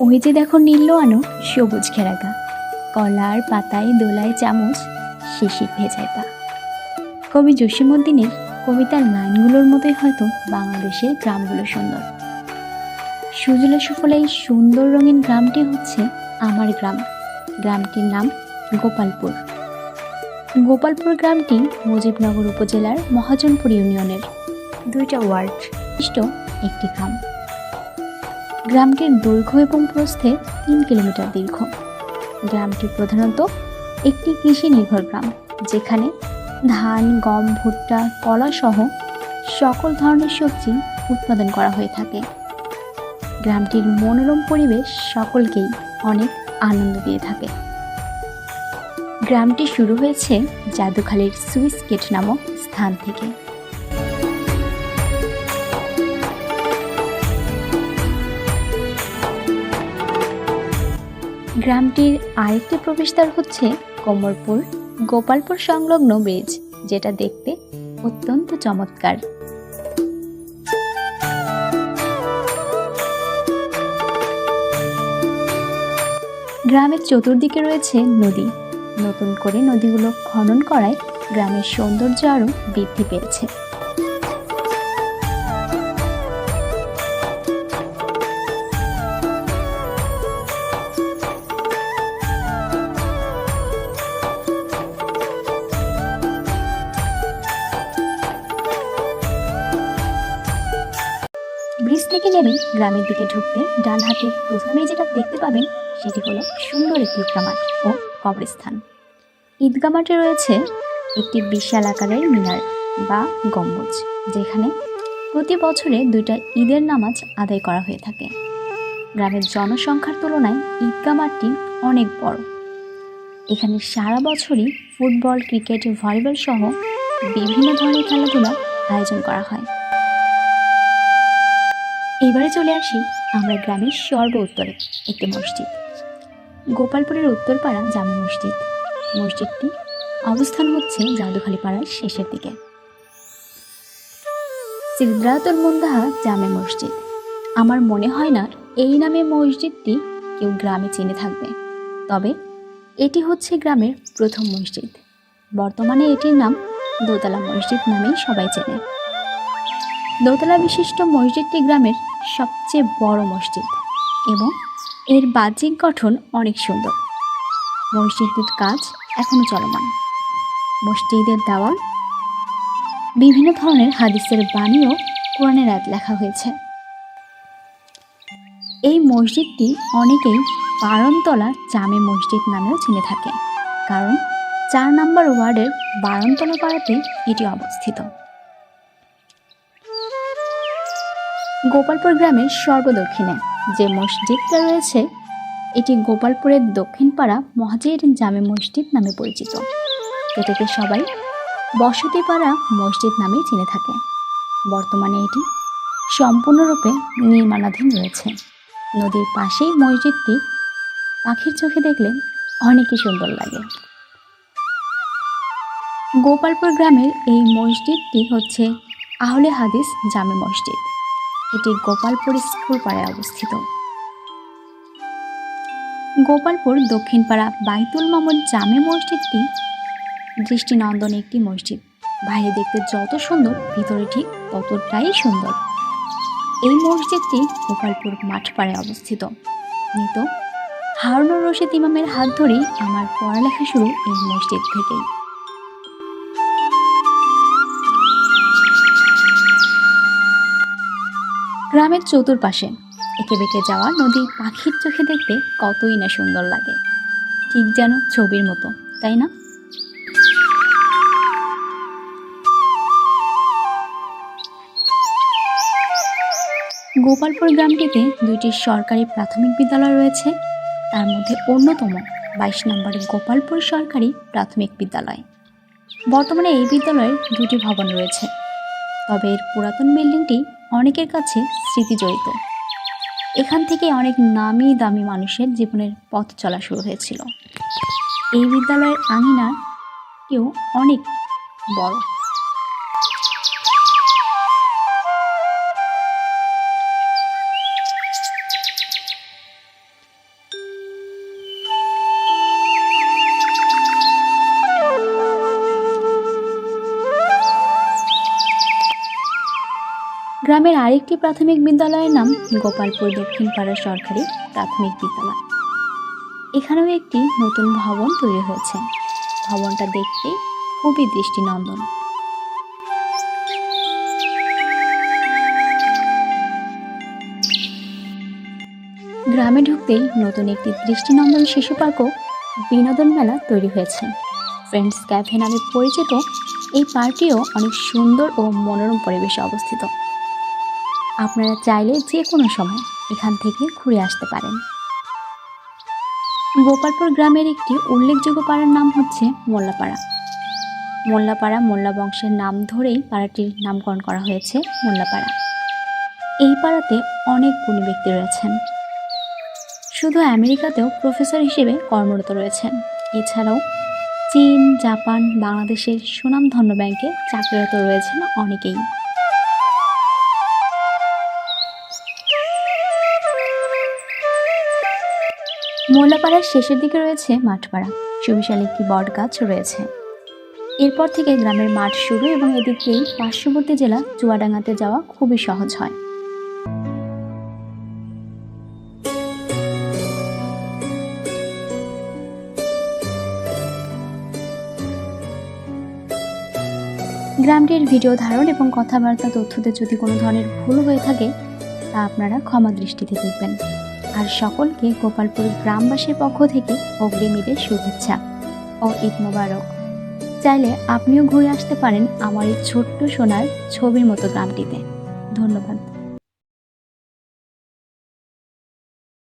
ওই যে দেখো নীল আনো সবুজ ঘেরাগা কলার পাতায় দোলায় চামচ, শিশির ভেজায় পা। কবি জসীমউদ্দিনের কবিতার লাইনগুলোর মতোই হয়তো বাংলাদেশের গ্রামগুলো সুন্দর। সুজলা সুফলা এই সুন্দর রঙিন গ্রামটি হচ্ছে আমার গ্রাম। গ্রামটির নাম গোপালপুর। গোপালপুর গ্রামটি মুজিবনগর উপজেলার মহাজনপুর ইউনিয়নের দুইটা ওয়ার্ড, বিশিষ্ট একটি গ্রাম। গ্রামটির দৈর্ঘ্য এবং প্রস্থে তিন কিলোমিটার দীর্ঘ। গ্রামটি প্রধানত একটি কৃষি নির্ভর গ্রাম, যেখানে ধান, গম, ভুট্টা, কলা সহ সকল ধরনের সবজি উৎপাদন করা হয়ে থাকে। গ্রামটির মনোরম পরিবেশ সকলকেই অনেক আনন্দ দিয়ে থাকে। গ্রামটি শুরু হয়েছে জাদুখালির সুইস গেট নামক স্থান থেকে। গ্রামটির আরেকটি প্রবেশদ্বার হচ্ছে কোমরপুর গোপালপুর সংলগ্ন ব্রিজ, যেটা দেখতে অত্যন্ত চমৎকার। গ্রামের চতুর্দিকে রয়েছে নদী। নতুন করে নদীগুলো খনন করায় গ্রামের সৌন্দর্য আরও বৃদ্ধি পেয়েছে। নেমে গ্রামের দিকে ঢুকতে ডান হাতে প্রথমেই যেটা দেখতে পাবেন সেটি হলো সুন্দর একটি ঈদগা মাঠ ও কবরস্থান। ঈদগা মাঠে রয়েছে একটি বিশাল আকারের মিনার বা গম্বুজ, যেখানে প্রতি বছরে দুইটা ঈদের নামাজ আদায় করা হয়ে থাকে। গ্রামের জনসংখ্যার তুলনায় ঈদগা মাঠটি অনেক বড়। এখানে সারা বছরই ফুটবল, ক্রিকেট, ভলিবল সহ বিভিন্ন ধরনের খেলাধুলা আয়োজন করা হয়। এবারে চলে আসি আমরা গ্রামের সর্ব উত্তরে, একটি মসজিদ। গোপালপুরের উত্তরপাড়া জামে মসজিদ। মসজিদটি অবস্থান হচ্ছে জাদুখালি পাড়ার শেষের দিকে। সিদ্রাতুল মুন্দাহা জামে মসজিদ। আমার মনে হয় না এই নামে মসজিদটি কেউ গ্রামে চিনে থাকবে। তবে এটি হচ্ছে গ্রামের প্রথম মসজিদ। বর্তমানে এটির নাম দোতলা মসজিদ নামেই সবাই চেনে। দোতলা বিশিষ্ট মসজিদটি গ্রামের সবচেয়ে বড় মসজিদ এবং এর বাহ্যিক গঠন অনেক সুন্দর। মসজিদটির কাজ এখনও চলমান। মসজিদের দেওয়াল, বিভিন্ন ধরনের হাদিসের বাণীও কোরআনের আয়াত লেখা হয়েছে। এই মসজিদটি অনেকেই বারণতলা জামে মসজিদ নামেও চিনে থাকে কারণ চার নম্বর ওয়ার্ডের বারণতলা পাড়াতে এটি অবস্থিত। গোপালপুর গ্রামের সর্বদক্ষিণে। যে মসজিদটা রয়েছে, এটি গোপালপুরের দক্ষিণ পাড়া মহাজির জামে মসজিদ নামে পরিচিত। এটাকে সবাই বসতিপাড়া মসজিদ নামেই চিনে থাকে। বর্তমানে এটি সম্পূর্ণরূপে নির্মাণাধীন রয়েছে। নদীর পাশেই মসজিদটি, পাখির চোখে দেখলে অনেকই সুন্দর লাগে। গোপালপুর গ্রামের এই মসজিদটি হচ্ছে আহলে হাদিস জামে মসজিদ। এটি গোপালপুর স্কুল পাড়ায় অবস্থিত। গোপালপুর দক্ষিণপাড়া বাইতুল মামুন জামে মসজিদটি দৃষ্টিনন্দন একটি মসজিদ। বাইরে দেখতে যত সুন্দর, ভিতরে ঠিক ততটাই সুন্দর। এই মসজিদটি গোপালপুর মাঠপাড়ায় অবস্থিত। নিত হারুনুর রশিদ ইমামের হাত ধরেই আমার পড়ালেখা শুরু এই মসজিদ থেকেই। গ্রামের চতুর্পাশে। একে বেঁকে যাওয়া নদী পাখির চোখে দেখতে কতই না সুন্দর লাগে। ঠিক যেন ছবির মতো, তাই না? গোপালপুর গ্রামটিতে দুইটি সরকারি প্রাথমিক বিদ্যালয় রয়েছে। তার মধ্যে অন্যতম বাইশ নম্বরের গোপালপুর সরকারি প্রাথমিক বিদ্যালয়। বর্তমানে এই বিদ্যালয়ের দুটি ভবন রয়েছে। তবে এর পুরাতন বিল্ডিংটি অনেকের কাছে স্মৃতি জড়িত এখান থেকে অনেক নামি দামি মানুষের জীবনের পথ চলা শুরু হয়েছিল। এই বিদ্যালয়ের আঙিনাটিও অনেক বড়। গ্রামের আরেকটি প্রাথমিক বিদ্যালয়ের নাম গোপালপুর দক্ষিণ পাড়া সরকারি প্রাথমিক বিদ্যালয়। এখানেও একটি নতুন ভবন তৈরি হয়েছে। ভবনটা দেখতে খুবই দৃষ্টিনন্দন। গ্রামে ঢুকতেই নতুন একটি দৃষ্টিনন্দন শিশু পার্কও বিনোদন মেলা তৈরি হয়েছে। ফ্রেন্ডস ক্যাফে নামে পরিচিত এই পার্কটিও অনেক সুন্দর ও মনোরম পরিবেশে অবস্থিত। আপনারা চাইলে যে কোনো সময় এখান থেকে ঘুরে আসতে পারেন। গোপালপুর গ্রামের একটি উল্লেখযোগ্য পাড়ার নাম হচ্ছে মোল্লাপাড়া। মোল্লাপাড়া মোল্লা বংশের নাম ধরেই পাড়াটির নামকরণ করা হয়েছে মোল্লাপাড়া। এই পাড়াতে অনেক গুণী ব্যক্তি রয়েছেন। শুধু আমেরিকাতেও প্রফেসর হিসেবে কর্মরত রয়েছেন। এছাড়াও চীন, জাপান, বাংলাদেশের সুনামধন্য ব্যাংকে চাকরিরত রয়েছেন অনেকেই। মোল্লাপাড়ার শেষের দিকে রয়েছে মাঠপাড়া। সুবিশাল একটি বট গাছ রয়েছে। এরপর থেকে গ্রামের মাঠ শুরু এবং এদিক পার্শ্ববর্তী জেলা চুয়াডাঙ্গাতে যাওয়া খুবই সহজ হয়। গ্রামটির ভিডিও ধারণ এবং কথাবার্তা তথ্যতে যদি কোনো ধরনের ভুল হয়ে থাকে, তা আপনারা ক্ষমা দৃষ্টিতে দেখবেন। আর সকলকে গোপালপুর গ্রামবাসীর পক্ষ থেকে অগ্রিম ঈদের শুভেচ্ছা ও ঈদ মোবারক। চাইলে আপনিও ঘুরে আসতে পারেন আমার এই ছোট্ট সোনার ছবির মতো গ্রামটিতে। ধন্যবাদ।